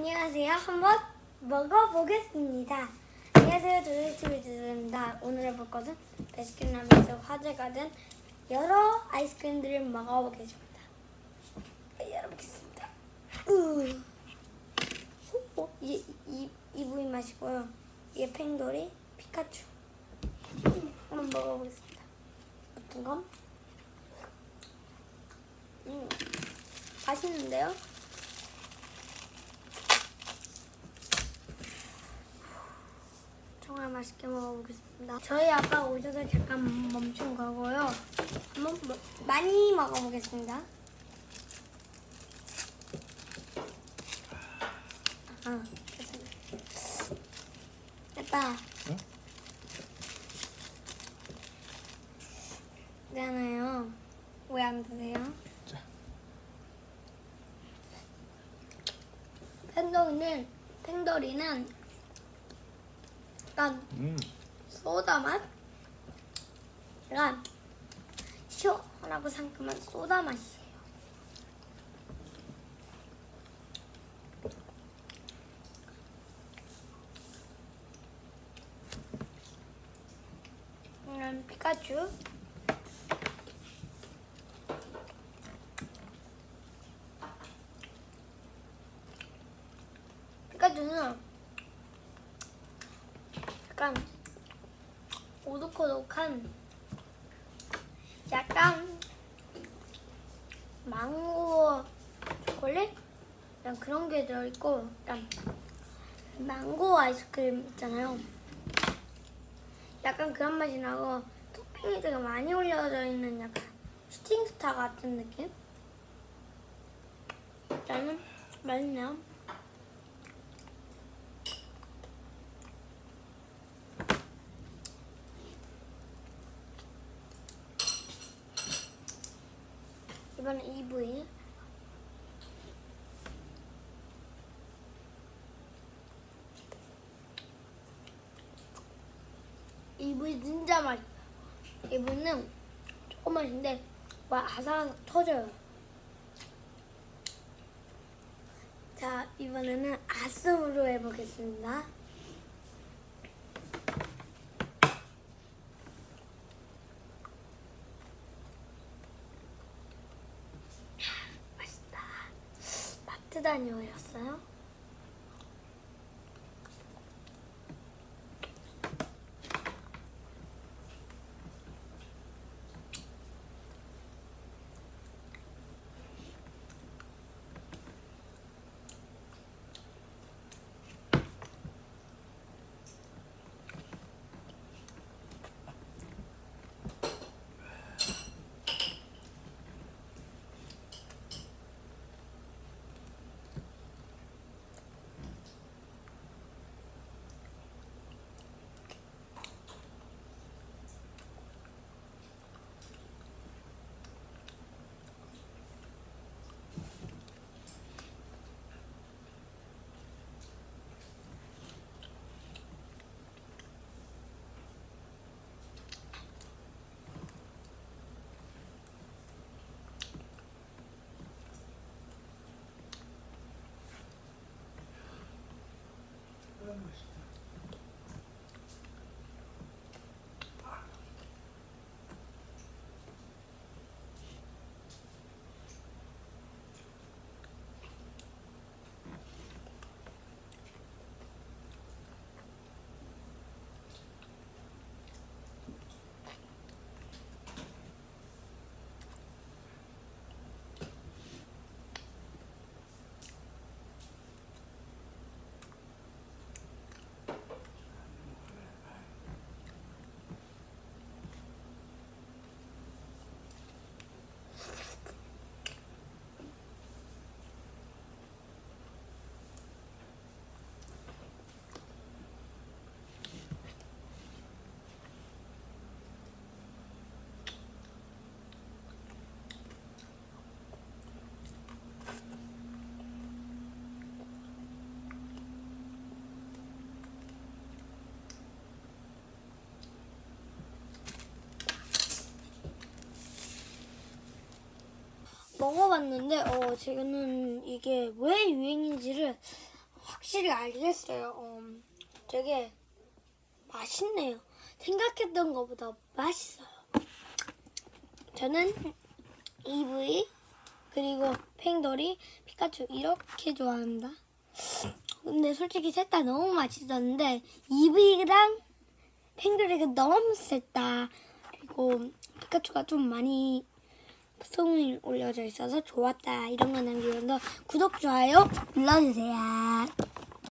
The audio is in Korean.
안녕하세요. 한번 먹어보겠습니다. 안녕하세요. 도리스비즈입니다. 오늘 해볼 것은 베스킨라빈스 화제가 된 여러 아이스크림들을 먹어보겠습니다. 열어보겠습니다. 으. 어, 이, 이, 이 부위 맛이고요. 이게 팽돌이, 피카츄. 음, 한번 먹어보겠습니다. 어떤 건? 음, 맛있는데요? 정말 맛있게 먹어보겠습니다. 저희 아빠 오셔서 잠깐 멈춘 거고요. 한번 뭐- 많이 먹어보겠습니다. 아, 됐습니다. 아빠. 응? 있잖아요. 왜 안 드세요? 자. 팬더리는 팬더리는 약간 음. 소다 맛? 약간 시원하고 상큼한 소다 맛이에요. 이건 피카츄. 피카츄는 약간 오독오독한 약간 망고 초콜릿? 약간 그런 게 들어있고 약간 망고 아이스크림 있잖아요 약간 그런 맛이 나고 토핑이 되게 많이 올려져 있는 약간 슈팅스타 같은 느낌? 일단은 맛있네요 이번엔 2부위 이부위 진짜 맛있어요 이부는 조금 맛인데 와 아삭아삭 터져요. 자 이번에는 아슴으로 해보겠습니다 다녀오셨어요? 먹어봤는데 어 지금은 이게 왜 유행인지를 확실히 알겠어요. 음, 되게 맛있네요. 생각했던 것보다 맛있어요. 저는 EV 그리고 팽돌이 피카츄 이렇게 좋아합니다. 근데 솔직히 셋 다 너무 맛있었는데 EV랑 팽돌이가 너무 셌다. 그리고 피카츄가 좀 많이 소문이 올려져 있어서 좋았다. 이런 거 남기면서 구독, 좋아요 눌러주세요.